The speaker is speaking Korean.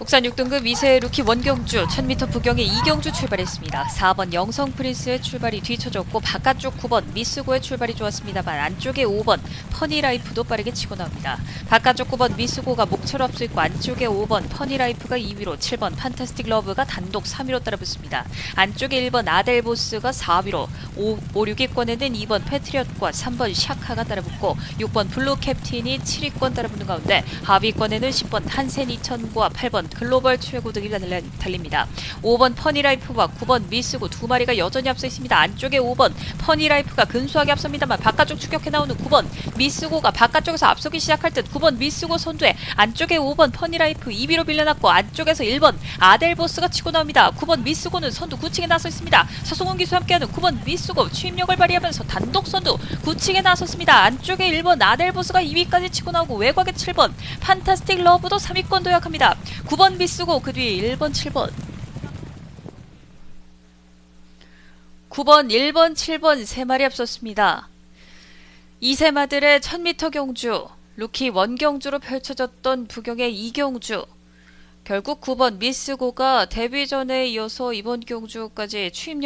국산 6등급 2세 루키 원경주 1000m 부경의 이경주 출발했습니다. 4번 영성 프린스의 출발이 뒤쳐졌고 바깥쪽 9번 미스고의 출발이 좋았습니다만 안쪽에 5번 퍼니라이프도 빠르게 치고 나옵니다. 바깥쪽 9번 미스고가 목차로 앞서 있고 안쪽에 5번 퍼니라이프가 2위로 7번 판타스틱 러브가 단독 3위로 따라붙습니다. 안쪽에 1번 아델보스가 4위로 5, 5 6위권에는 2번 패트리엇과 3번 샤카가 따라붙고 6번 블루 캡틴이 7위권 따라붙는 가운데 하위권에는 10번 한센 2000과 8번 글로벌 최고 등이 달려- 달립니다. 5번 퍼니라이프와 9번 미스고 두 마리가 여전히 앞서 있습니다. 안쪽에 5번 퍼니라이프가 근소하게 앞섭니다만 바깥쪽 추격해 나오는 9번 미스고가 바깥쪽에서 앞서기 시작할 듯 9번 미스고 선두에 안쪽에 5번 퍼니라이프 2위로 빌려놨고 안쪽에서 1번 아델보스가 치고 나옵니다. 9번 미스고는 선두 9층에 나서 있습니다. 서성훈 기수 함께하는 9번 미스고 추임력을 발휘하면서 단독 선두 9층에 나섰습니다. 안쪽에 1번 아델보스가 2위까지 치고 나오고 외곽에 7번 판타스틱 러브도 3위권 도약합니다. 9번 미스고 그 뒤에 1번 7번 9번 1번 7번 세 마리 앞섰습니다. 이 세마들의 1000m 경주 루키 원경주로 펼쳐졌던 부경의 이경주 결국 9번 미스고가 데뷔전에 이어서 이번 경주까지 추임력